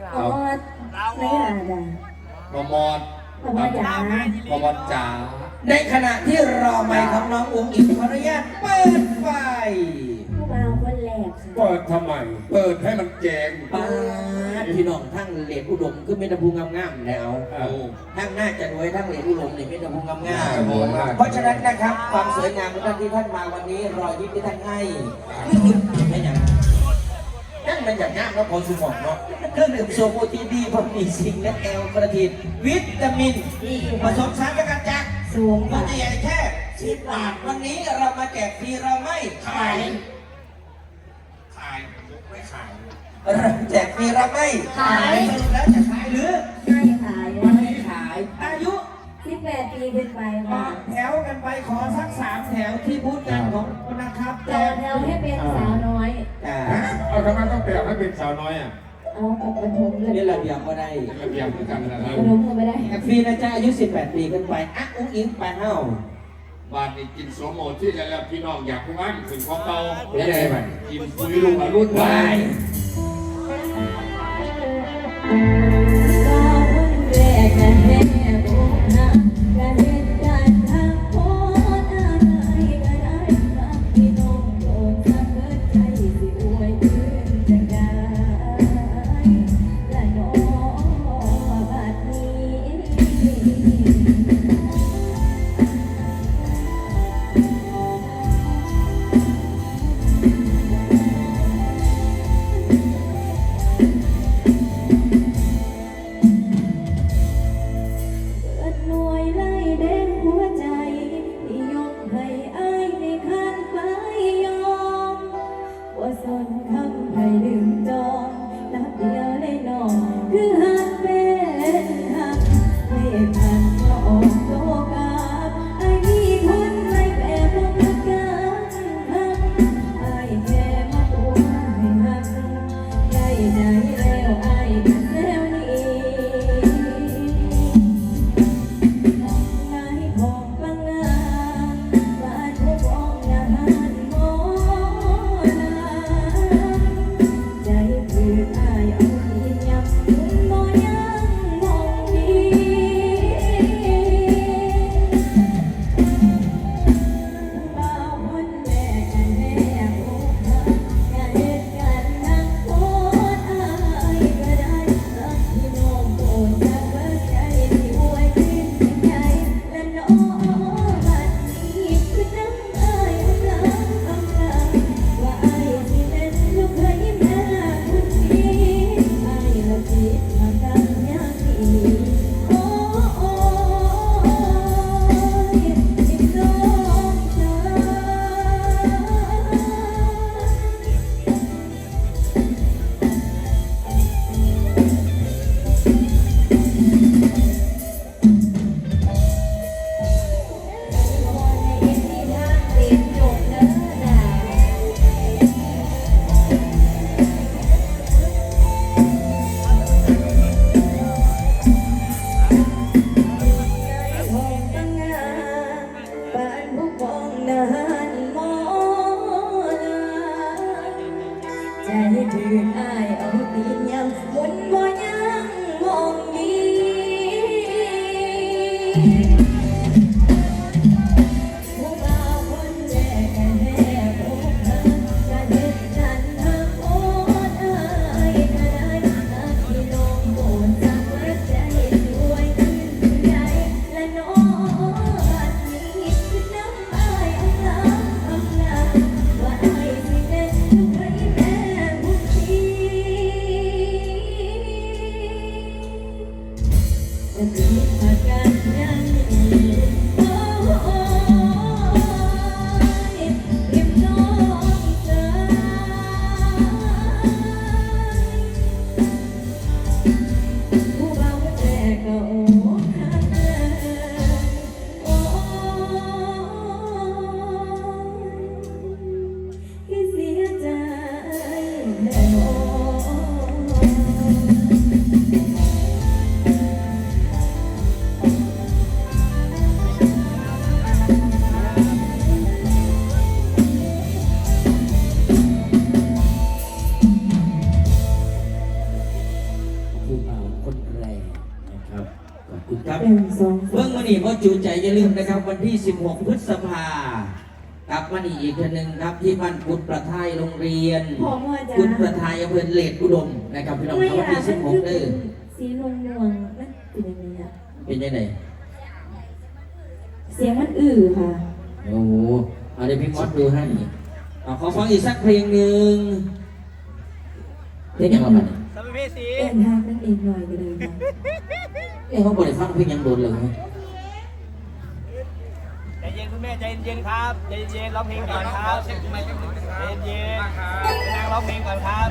งหลาอ๋อไม่หลาจ้ะมอมอดพ่อจ๋ามอมอดจ๋าในขณะที่รอไมค์ของน้องอุ้งอิงขออนุญาตเปิดไฟ ผู้บ่าวคนแรกค่ะ เปิดทำไม เปิดให้มันแจงปาดพี่น้องทั้งเหล็กอุดมคือเมตาภูงามๆแล้วเออทั้งหน้าจะรวยทั้งเหล็กอุดมเนี่ยเมตาภูงามน่าจะรวยมากๆเพราะฉะนั้นนะครับ ความสวยงามของท่านที่ท่านมาวันนี้รอยยิ้มที่ท่านให้คือหยุดไม่อย่าง นั่นเป็นอย่างงามแล้วพอสมองเนาะเครื่องดื่มโซโมทีดีพอมีซิงค์และแอลกระทินวิตามินผสมสารสกัดจากสูงมัค่ะนจะใหญ่แค่สิบบาทวันนี้เรามาแจกฟรีเราไม่ขาย ขายไม่ขายเราแจกฟรีเราไม่สรุปแล้วจะขายหรือ แปดปีขึ้นไปมาค่ะแถวกันไปขอสักสามแถวที่บูธงานของนะครับต่อแถวให้เป็นสาวน้อย อ่าเอาทำไมต้องเปลี่ยนให้เป็นสาวน้อยอะเอากับปฐมเลยนี่ระเบียบก็ได้ระเบียบเหมือนกันนะคปรับฐมก็ไม่ได้แจกฟรีนะจ๊ะอายุ 18 ปีขึ้นไปอะอุ้งอิงไปเฮ้าบ้านนี้กินโสมโมที่แล้วพี่น้องอยากพูดว่าถึงของเก่าไม่ได้ไหมกินคุยลุงอรุ่นไป สันคำให้ลืม ผู้ จูใจอย่าลืมนะครับ วันที่ 16 พฤษภากลับมาอีกอีกทีหนึ่งครับที่บ้านกุฎประทายโรงเรียนพอว่าจะกุฎประทายอำเภอเลดอุดมนะครับพี่น้องไม่ครับวันอะที่มันคือ16เด้อสีนวลนวลมันเป็นยังไงอะเป็นยังไงเสียงมันอื้อค่ะ โอ้โหเอาเดี๋ยวพี่มอสดูให้เอาขอฟังอีกสักเพลงหนึ่งเพลงยังไงบ้างสมภีสีเอ็นทางนั่นเองหน่อยก็เลยค่ะเอ้ยเขาบริฟังเพลงยังโดนเลย ใจเย็นคุณแม่ ใจเย็นครับใจเย็นร้องเพลงก่อนครับใจเย็นนั่งร้องเพลงก่อนครับ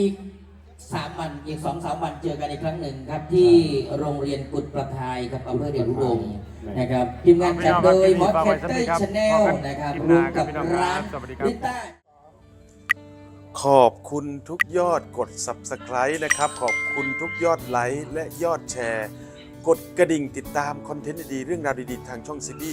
อีกสามวันอีกสองสามวันเจอกันอีกครั้งหนึ่งครับที่โรงเรียนกุฎประทายครับอำเภอเดชอุดมนะครับทีมงานจัดโดยมอสแคทเตอร์ชาแนลนะครับร่วมกับร้านลิต้าขอบคุณทุกยอดกด Subscribe นะครับ ขอบคุณทุกยอดไลค์และยอดแชร์ กดกระดิ่งติดตามคอนเทนต์ดีๆเรื่องราวดีๆทางช่องซีบี